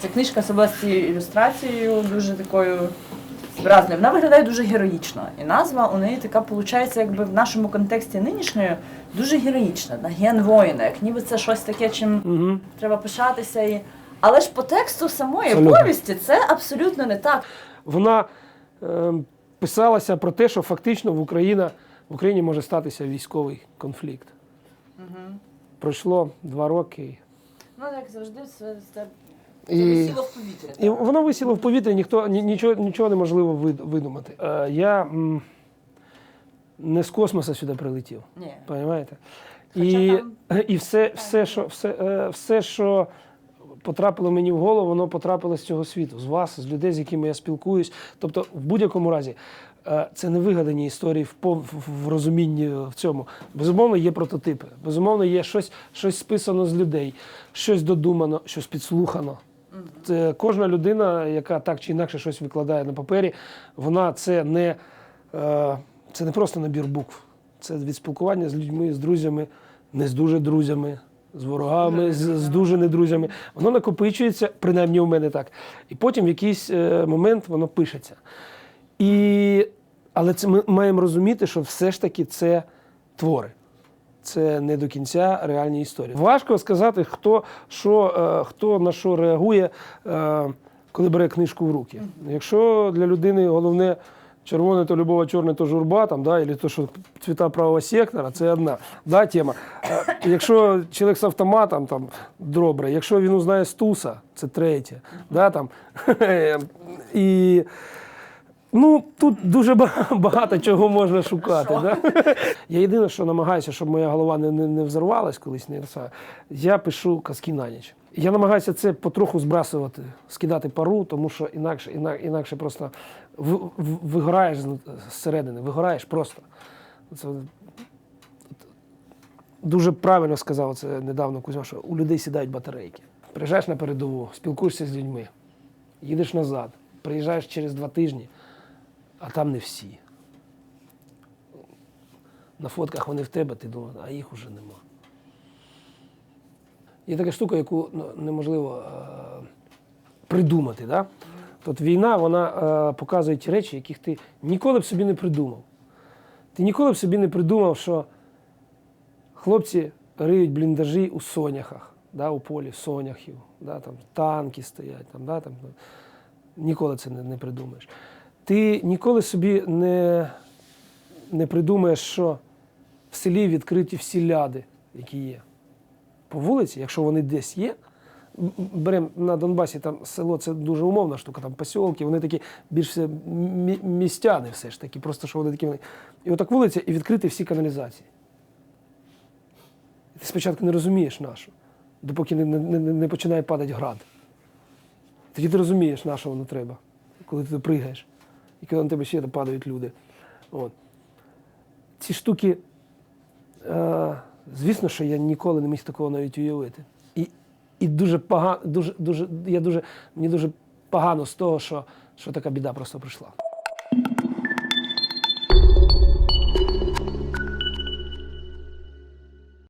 Ця книжка з області ілюстрацією, дуже такою виразною. Вона виглядає дуже героїчно. І назва у неї така, виходить, якби в нашому контексті нинішньої дуже героїчна. Да? Ген воїна, як ніби це щось таке, чим Угу. треба пишатися. І... Але ж по тексту самої Абсолютно. повісті це абсолютно не так. Вона е, писалася про те, що фактично в Україні, в Україні може статися військовий конфлікт. Пройшло два роки. Ну, як завжди, це, це, І- висіло в повітря. І воно висіло в повітрі, ніхто ні- нічого, нічого неможливо вид- видумати. Е, я м, не з космоса сюди прилетів. Ні. Понимаєте? Хоча І, там- і все, все, що, все, е, все, що потрапило мені в голову, воно потрапило з цього світу, з вас, з людей, з якими я спілкуюсь. Тобто, в будь-якому разі, е, це не вигадані історії в, пов- в- в розумінні в цьому. Безумовно, є прототипи. Безумовно, є щось, щось списано з людей, щось додумано, щось підслухано. Це кожна людина, яка так чи інакше щось викладає на папері, вона це не, е, це не просто набір букв. Це від спілкування з людьми, з друзями, не з дуже друзями, з ворогами, з, з дуже недрузями. Воно накопичується, принаймні у мене так. І потім в якийсь е, момент воно пишеться. І, але це ми маємо розуміти, що все ж таки це твори. Це не до кінця реальні історії. Важко сказати, хто, що, е, хто на що реагує, е, коли бере книжку в руки. Якщо для людини головне червоне то любов, а чорне то журба, там, да, або то, що цвіта правого сектора, це одна да, тема. Е, Якщо чоловік з автоматом, там, добре. Якщо він узнає Стуса, це третє. Да, там. І Ну, тут дуже багато чого можна шукати. Да? Я єдине, що намагаюся, щоб моя голова не, не, не взорвалась колись, не я пишу казки на ніч. Я намагаюся це потроху збрасувати, скидати пару, тому що інакше, інакше, просто в- вигораєш зсередини, вигораєш просто. Це дуже правильно сказав це недавно Кузьма, що у людей сідають батарейки. Приїжджаєш на передову, спілкуєшся з людьми, їдеш назад, приїжджаєш через два тижні, а там не всі. На фотках вони в тебе, ти думаєш, а їх уже нема. Є така штука, яку ну, неможливо е, придумати. Да? Тут війна вона е, показує ті речі, яких ти ніколи б собі не придумав. Ти ніколи б собі не придумав, що хлопці риють бліндажі у соняхах, да, у полі соняхів, да, там, танки стоять, там, да, там, ну, ніколи це не, не придумаєш. Ти ніколи собі не, не придумаєш, що в селі відкриті всі ляди, які є. По вулиці, якщо вони десь є, беремо на Донбасі, там село це дуже умовна штука, там посілки, вони такі більш все містяни все ж таки, просто що вони такі. І отак вулиця і відкрити всі каналізації. Ти спочатку не розумієш нашу, допоки не, не, не починає падати град. Тоді ти розумієш, на що воно треба, коли ти пригаєш, і коли на тебе ще падають люди. От. Ці штуки, е, звісно, що я ніколи не міг такого навіть уявити. І, і дуже погано, дуже, дуже, я дуже, мені дуже погано з того, що, що така біда просто прийшла.